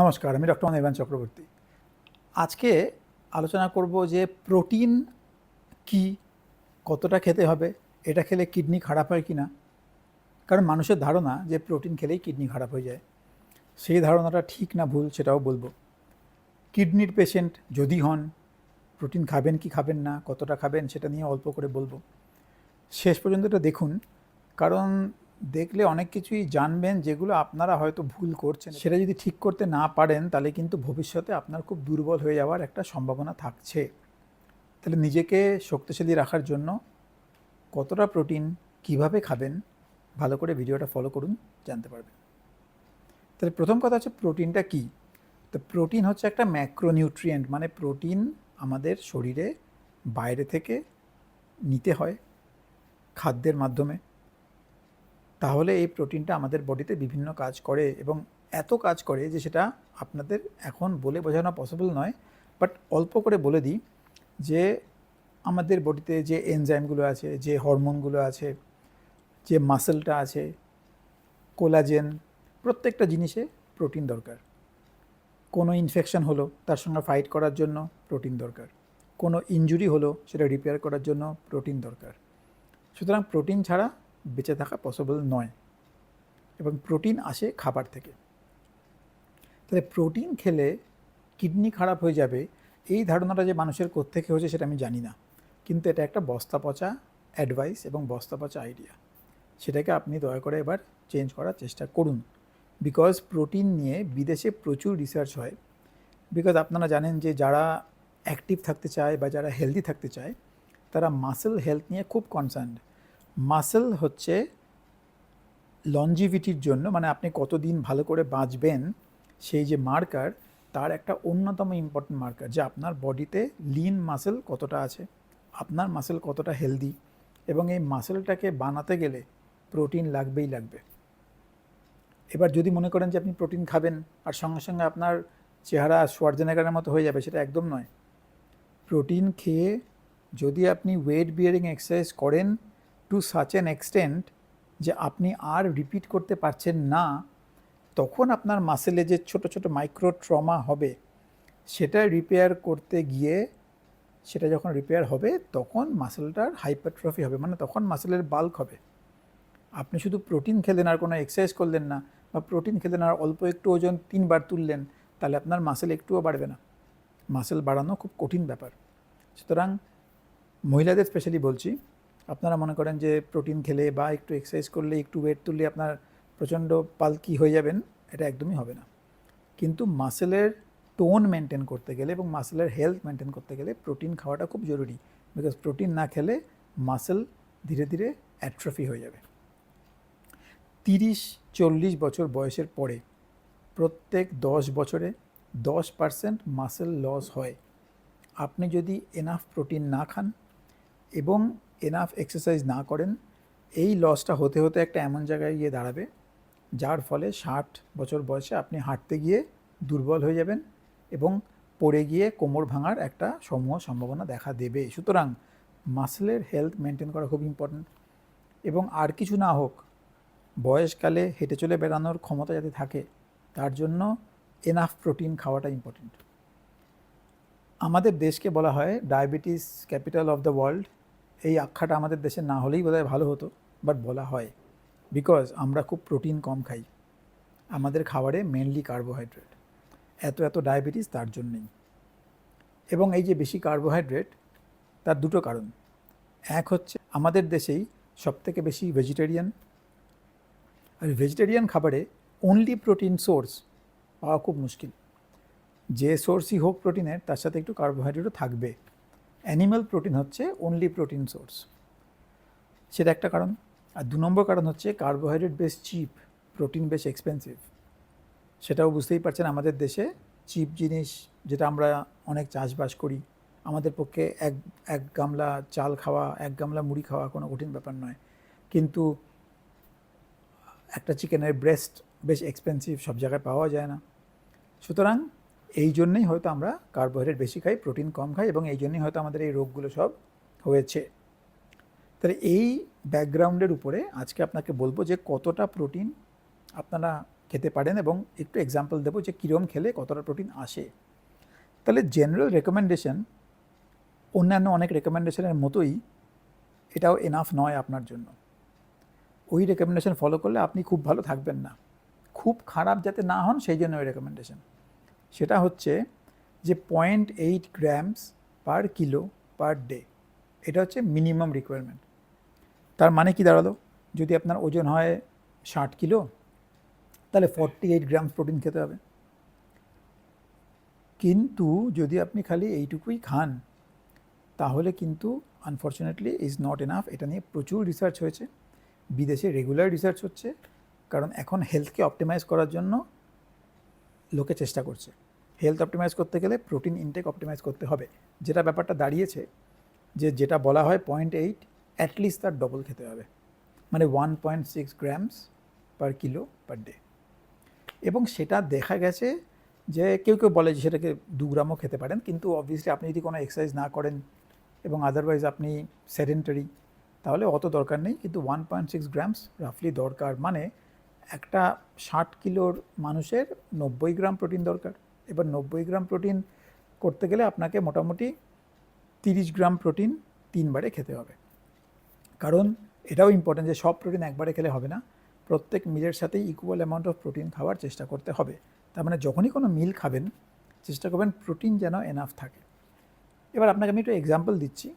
নমস্কার, আমি ডক্টর অনির্বাণ চক্রবর্তী। আজকে আলোচনা করব যে প্রোটিন কি, কতটা খেতে হবে, এটা খেলে কিডনি খারাপ হয় কি না কারণ মানুষের ধারণা যে প্রোটিন খেলেই কিডনি খারাপ হয়ে যায়। সেই ধারণাটা ঠিক না ভুল সেটাও বলব। কিডনির পেশেন্ট যদি হন, প্রোটিন খাবেন কি খাবেন না, কতটা খাবেন সেটা নিয়ে অল্প করে বলব। শেষ পর্যন্ত এটা দেখুন, কারণ দেখলে অনেক কিছুই জানবেন যেগুলো আপনারা হয়তো ভুল করছেন। সেটা যদি ঠিক করতে না পারেন তাহলে কিন্তু ভবিষ্যতে আপনার খুব দুর্বল হয়ে যাওয়ার একটা সম্ভাবনা থাকছে। তাহলে নিজেকে শক্তিশালী রাখার জন্য কতটা প্রোটিন কীভাবে খাবেন ভালো করে ভিডিওটা ফলো করুন জানতে পারবেন। তাহলে প্রথম কথা হচ্ছে প্রোটিনটা কি? তো প্রোটিন হচ্ছে একটা ম্যাক্রোনিউট্রিয়েন্ট মানে প্রোটিন আমাদের শরীরে বাইরে থেকে নিতে হয় খাদ্যের মাধ্যমে। তাহলে এই প্রোটিনটা আমাদের বডিতে বিভিন্ন কাজ করে এবং এত কাজ করে যে সেটা আপনাদের এখন বলে বোঝানো পসিবল নয়। বাট অল্প করে বলে দিই যে আমাদের বডিতে যে এনজাইমগুলো আছে, যে হরমোনগুলো আছে, যে মাসেলটা আছে কোলাজেন প্রত্যেকটা জিনিসে প্রোটিন দরকার। কোনো ইনফেকশন হলো, তার সঙ্গে ফাইট করার জন্য প্রোটিন দরকার। কোনো ইনজুরি হলো, সেটা রিপেয়ার করার জন্য প্রোটিন দরকার। সুতরাং প্রোটিন ছাড়া বেঁচে থাকা পসিবল নয়। এবং প্রোটিন আসে খাবার থেকে। তাহলে প্রোটিন খেলে কিডনি খারাপ হয়ে যাবে, এই ধারণাটা যে মানুষের কোত্থেকে হয়েছে সেটা আমি জানি না। কিন্তু এটা একটা বস্তা পচা অ্যাডভাইস এবং বস্তা পচা আইডিয়া সেটাকে আপনি দয়া করে এবার চেঞ্জ করার চেষ্টা করুন। বিকজ প্রোটিন নিয়ে বিদেশে প্রচুর রিসার্চ হয়। বিকজ আপনারা জানেন যে যারা অ্যাক্টিভ থাকতে চায় বা যারা হেলদি থাকতে চায়, তারা মাসেল হেলথ নিয়ে খুব কনসার্ন মাসেল হচ্ছে লঞ্জিভিটির জন্য মানে আপনি কতদিন ভালো করে বাঁচবেন, সেই যে মার্কার তার একটা অন্যতম ইম্পর্টেন্ট মার্কার যে আপনার বডিতে লিন মাসেল কতটা আছে, আপনার মাসেল কতটা হেলদি এবং এই মাসেলটাকে বানাতে গেলে প্রোটিন লাগবেই লাগবে। এবার যদি মনে করেন যে আপনি প্রোটিন খাবেন, আর সঙ্গে সঙ্গে আপনার চেহারা সোয়ার্জেনেগারের মতো হয়ে যাবে, সেটা একদম নয়। প্রোটিন খেয়ে যদি আপনি ওয়েট বিয়ারিং এক্সারসাইজ করেন টু সাচ অ্যান এক্সটেন্ট যে আপনি আর রিপিট করতে পারছেন না, তখন আপনার মাসেলে যে ছোট ছোট মাইক্রো ট্রমা হবে, সেটা রিপেয়ার করতে গিয়ে, সেটা যখন রিপেয়ার হবে, তখন মাসেলটার হাইপারট্রফি হবে মানে তখন মাসেলের বাল্ক হবে। আপনি শুধু প্রোটিন খেলেন আর কোনো এক্সারসাইজ করলেন না, বা প্রোটিন খেলেন আর অল্প একটু ওজন তিনবার তুললেন, তাহলে আপনার মাসেল একটুও বাড়বে না। মাসেল বাড়ানো খুব কঠিন ব্যাপার। সুতরাং মহিলাদের স্পেশালি বলছি আপনারা মনে করেন যে প্রোটিন খেলে বা একটু এক্সারসাইজ করলে, একটু ওয়েট তুললে আপনার প্রচণ্ড পালকি হয়ে যাবেন, এটা একদমই হবে না। কিন্তু মাসেলের টোন মেনটেন করতে গেলে এবং মাসেলের হেলথ মেনটেন করতে গেলে প্রোটিন খাওয়াটা খুব জরুরি। বিকজ প্রোটিন না খেলে মাসেল ধীরে ধীরে অ্যাট্রফি হয়ে যাবে। তিরিশ চল্লিশ বছর বয়সের পরে প্রত্যেক দশ বছরে দশ পার্সেন্ট মাসেল লস হয়। আপনি যদি এনাফ প্রোটিন না খান এবং এনাফ এক্সারসাইজ না করেন, এই লসটা হতে হতে একটা এমন জায়গায় গিয়ে দাঁড়াবে, যার ফলে ষাট বছর বয়সে আপনি হাঁটতে গিয়ে দুর্বল হয়ে যাবেন এবং পড়ে গিয়ে কোমর ভাঙার একটা সমূহ সম্ভাবনা দেখা দেবে। সুতরাং মাসেলের হেলথ মেনটেন করা খুব ইম্পর্ট্যান্ট এবং আর কিছু না হোক, বয়সকালে হেঁটে চলে বেড়ানোর ক্ষমতা যাতে থাকে, তার জন্য এনাফ প্রোটিন খাওয়াটা ইম্পর্টেন্ট আমাদের দেশকে বলা হয় diabetes capital of the world এই আখ্যাটা আমাদের দেশে না হলেই বোধহয় ভালো হতো বাট বলা হয়। বিকজ আমরা খুব প্রোটিন কম খাই। আমাদের খাবারে মেনলি কার্বোহাইড্রেট এত এত ডায়াবেটিস তার জন্যেই। এবং এই যে বেশি কার্বোহাইড্রেট তার দুটো কারণ। এক হচ্ছে আমাদের দেশেই সবথেকে বেশি ভেজিটেরিয়ান আর ভেজিটেরিয়ান খাবারে অনলি প্রোটিন সোর্স পাওয়া খুব মুশকিল। যে সোর্সই হোক প্রোটিনের তার সাথে একটু কার্বোহাইড্রেটও থাকবে। অ্যানিম্যাল প্রোটিন হচ্ছে অনলি প্রোটিন সোর্স সেটা একটা কারণ। আর দু নম্বর কারণ হচ্ছে কার্বোহাইড্রেট বেশ চিপ প্রোটিন বেশ এক্সপেন্সিভ সেটাও বুঝতেই পারছেন আমাদের দেশে চিপ জিনিস যেটা আমরা অনেক চাষবাস করি, আমাদের পক্ষে এক এক গামলা চাল খাওয়া, এক গামলা মুড়ি খাওয়া কোনো কঠিন ব্যাপার নয়। কিন্তু একটা চিকেনের ব্রেস্ট বেশ এক্সপেন্সিভ সব জায়গায় পাওয়া যায় না। সুতরাং এই জন্যেই হয়তো আমরা কার্বোহাইড্রেট বেশি খাই প্রোটিন কম খাই এবং এই জন্যই হয়তো আমাদের এই রোগগুলো সব হয়েছে। তাহলে এই ব্যাকগ্রাউন্ডের উপরে আজকে আপনাকে বলব যে কতটা প্রোটিন আপনারা খেতে পারেন এবং একটু এক্সাম্পল দেবো যে কীরকম খেলে কতটা প্রোটিন আসে। তাহলে জেনারেল রেকমেন্ডেশন অন্যান্য অনেক রেকমেন্ডেশনের মতোই এটাও এনাফ নয় আপনার জন্য। ওই রেকমেন্ডেশন ফলো করলে আপনি খুব ভালো থাকবেন না। খুব খারাপ যাতে না হন, সেই জন্য ওই রেকমেন্ডেশন সেটা হচ্ছে যে point eight grams per kilo per day এটা হচ্ছে মিনিমাম রিকোয়ারমেন্ট তার মানে কি দাঁড়াল? যদি আপনার ওজন হয় ষাট কিলো তাহলে ফর্টি এইট গ্রামস প্রোটিন খেতে হবে। কিন্তু যদি আপনি খালি এইটুকুই খান, তাহলে কিন্তু আনফর্চুনেটলি ইজ নট এনাফ এটা নিয়ে প্রচুর রিসার্চ হয়েছে। বিদেশে রেগুলার রিসার্চ হচ্ছে। কারণ এখন হেলথকে অপটিমাইজ করার জন্য লোকে চেষ্টা করছে। হেলথ অপটিমাইজ করতে গেলে প্রোটিন ইনটেক অপটিমাইজ করতে হবে। যেটা ব্যাপারটা দাঁড়িয়েছে, যে যেটা বলা হয় পয়েন্ট এইট অ্যাটলিস্ট তার ডবল খেতে হবে। মানে one point six grams per kilo per day এবং সেটা দেখা গেছে যে কেউ কেউ বলে যে সেটাকে দু গ্রামও খেতে পারেন, কিন্তু অবভিয়াসলি আপনি যদি কোনো এক্সারসাইজ না করেন এবং আদারওয়াইজ আপনি সেডেন্টারি তাহলে অত দরকার নেই। কিন্তু ওয়ান পয়েন্ট সিক্স গ্রামস রাফলি দরকার মানে একটা ষাট কিলোর মানুষের নব্বই গ্রাম প্রোটিন দরকার। এবার নব্বই গ্রাম প্রোটিন করতে গেলে আপনাকে মোটামুটি তিরিশ গ্রাম প্রোটিন তিনবারে খেতে হবে। কারণ এটাও ইম্পর্টেন্ট যে সব প্রোটিন একবারে খেলে হবে না। প্রত্যেক মিলের সাথেই ইকুয়াল অ্যামাউন্ট অফ প্রোটিন খাওয়ার চেষ্টা করতে হবে। তার মানে যখনই কোনো মিল খাবেন, চেষ্টা করবেন প্রোটিন যেন এনাফ থাকে। এবার আপনাকে আমি একটু এক্সাম্পল দিচ্ছি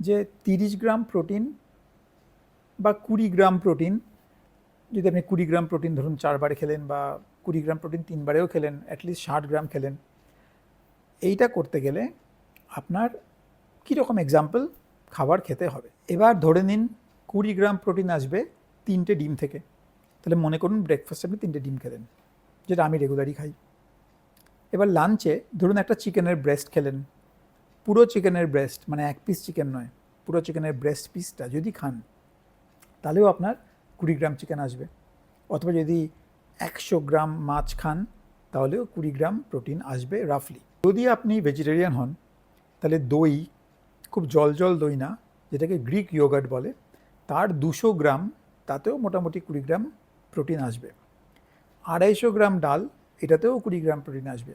যে তিরিশ গ্রাম প্রোটিন বা কুড়ি গ্রাম প্রোটিন যদি আপনি কুড়ি গ্রাম প্রোটিন ধরুন চারবারে খেলেন বা কুড়ি গ্রাম প্রোটিন তিনবারেও খেলেন অ্যাটলিস্ট ষাট গ্রাম খেলেন, এইটা করতে গেলে আপনার কীরকম এক্সাম্পল খাবার খেতে হবে। এবার ধরে নিন কুড়ি গ্রাম প্রোটিন আসবে তিনটে ডিম থেকে। তাহলে মনে করুন ব্রেকফাস্টে আপনি তিনটে ডিম খেলেন, যেটা আমি রেগুলারই খাই। এবার লাঞ্চে ধরুন একটা চিকেনের ব্রেস্ট খেলেন। পুরো চিকেনের ব্রেস্ট মানে এক পিস চিকেন নয়, পুরো চিকেনের ব্রেস্ট পিসটা যদি খান, তাহলেও আপনার কুড়ি গ্রাম চিকেন আসবে। অথবা যদি একশো গ্রাম মাছ খান তাহলেও কুড়ি গ্রাম প্রোটিন আসবে রাফলি যদি আপনি ভেজিটেরিয়ান হন, তাহলে দই, খুব জল জল দই না, যেটাকে গ্রিক ইয়োগার্ট বলে, তার দুশো গ্রাম, তাতেও মোটামুটি কুড়ি গ্রাম প্রোটিন আসবে। আড়াইশো গ্রাম ডাল, এটাতেও কুড়ি গ্রাম প্রোটিন আসবে।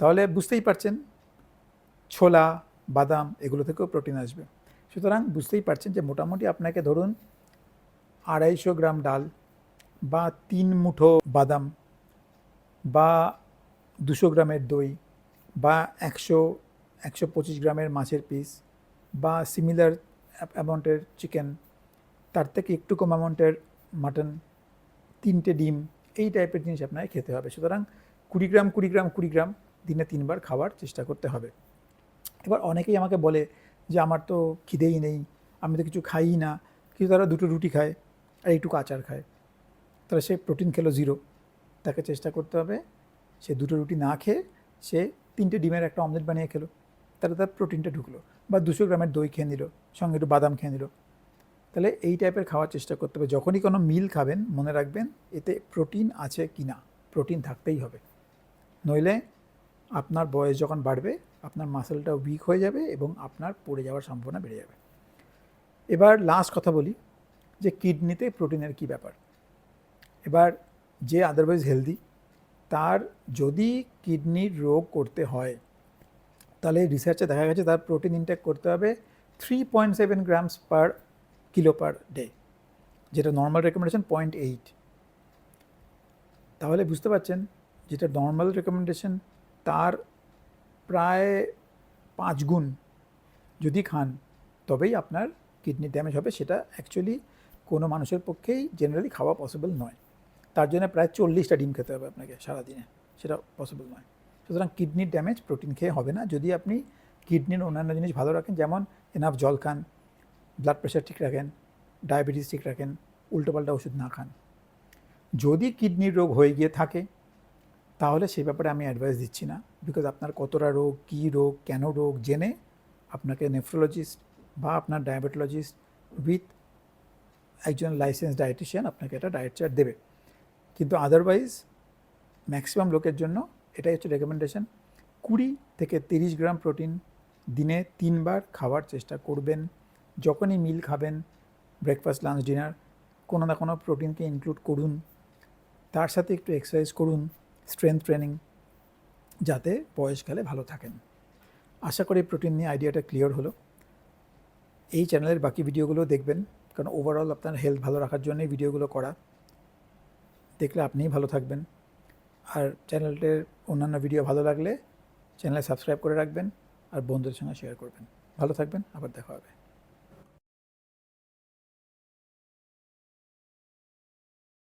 তাহলে বুঝতেই পারছেন, ছোলা, বাদাম, এগুলো থেকেও প্রোটিন আসবে। সুতরাং বুঝতেই পারছেন যে মোটামুটি আপনাকে ধরুন আড়াইশো গ্রাম ডাল বা তিন মুঠো বাদাম বা দুশো গ্রামের দই বা একশো একশো পঁচিশ গ্রামের মাছের পিস বা সিমিলার অ্যামাউন্টের চিকেন তার থেকে একটু কম অ্যামাউন্টের মাটন তিনটে ডিম, এই টাইপের জিনিস আপনাকে খেতে হবে। সুতরাং কুড়ি গ্রাম কুড়ি গ্রাম কুড়ি গ্রাম দিনে তিনবার খাওয়ার চেষ্টা করতে হবে। এবার অনেকেই আমাকে বলে যে, আমার তো খিদেই নেই, আমি তো কিছু খাইই না। কিন্তু তারা দুটো রুটি খায়। আর একটু আচার খায়। তাহলে সে প্রোটিন খেলো জিরো তাকে চেষ্টা করতে হবে সে দুটো রুটি না খেয়ে সে তিনটে ডিমের একটা অমলেট বানিয়ে খেলো। তাহলে তার প্রোটিনটা ঢুকলো বা দুশো গ্রামের দই খেয়ে নিল, সঙ্গে একটু বাদাম খেয়ে নিল। তাহলে এই টাইপের খাওয়ার চেষ্টা করতে হবে। যখনই কোনো মিল খাবেন, মনে রাখবেন এতে প্রোটিন আছে কি না। প্রোটিন থাকতেই হবে। নইলে আপনার বয়স যখন বাড়বে, আপনার মাসেলটা উইক হয়ে যাবে এবং আপনার পড়ে যাওয়ার সম্ভাবনা বেড়ে যাবে। এবার লাস্ট কথা বলি। যে কিডনিতে প্রোটিনের কি ব্যাপার। এবার যে আদারওয়াইজ হেলদি তার যদি কিডনির রোগ করতে হয়, তাহলে রিসার্চে দেখা গেছে তার প্রোটিন ইনটেক করতে হবে three point seven grams per kilo per day যেটা নর্মাল রেকমেন্ডেশন পয়েন্ট এইট তাহলে বুঝতে পারছেন যেটা নর্মাল রেকমেন্ডেশন তার প্রায় পাঁচ গুণ যদি খান, তবেই আপনার কিডনি ড্যামেজ হবে, সেটা অ্যাকচুয়ালি কোনো মানুষের পক্ষেই জেনারেলি খাওয়া পসিবল নয়। তার জন্য প্রায় চল্লিশটা ডিম খেতে হবে আপনাকে সারাদিনে। সেটা পসিবল নয়। সুতরাং কিডনির ড্যামেজ প্রোটিন খেয়ে হবে না। যদি আপনি কিডনির অন্যান্য জিনিস ভালো রাখেন, যেমন এনাফ জল খান ব্লাড প্রেশার ঠিক রাখেন ডায়াবেটিস ঠিক রাখেন, উল্টোপাল্টা ওষুধ না খান। যদি কিডনির রোগ হয়ে গিয়ে থাকে, তাহলে সেই ব্যাপারে আমি অ্যাডভাইস দিচ্ছি না। বিকজ আপনার কতটা রোগ, কী রোগ, কেন রোগ, জেনে আপনাকে নেফ্রোলজিস্ট বা আপনার ডায়াবেটোলজিস্ট উইথ একজন লাইসেন্স ডায়েটিশিয়ান আপনাকে একটা ডায়েট চার্ট দেবে। কিন্তু আদারওয়াইজ ম্যাক্সিমাম লোকের জন্য এটাই হচ্ছে রেকমেন্ডেশন কুড়ি থেকে তিরিশ গ্রাম প্রোটিন দিনে তিনবার খাওয়ার চেষ্টা করবেন। যখনই মিল খাবেন ব্রেকফাস্ট লাঞ্চ ডিনার কোনো না কোনো প্রোটিনকে ইনক্লুড করুন। তার সাথে একটু এক্সারসাইজ করুন স্ট্রেংথ ট্রেনিং যাতে বয়সকালে ভালো থাকেন। আশা করি প্রোটিন নিয়ে আইডিয়াটা ক্লিয়ার হলো। এই চ্যানেলের বাকি ভিডিওগুলো দেখবেন। কারণ ওভারঅল আপনার হেলথ ভালো রাখার জন্যই ভিডিওগুলো করা। দেখলে আপনিই ভালো থাকবেন। আর চ্যানেলটির অন্যান্য ভিডিও ভালো লাগলে চ্যানেলে সাবস্ক্রাইব করে রাখবেন আর বন্ধুদের সঙ্গে শেয়ার করবেন। ভালো থাকবেন, আবার দেখা হবে।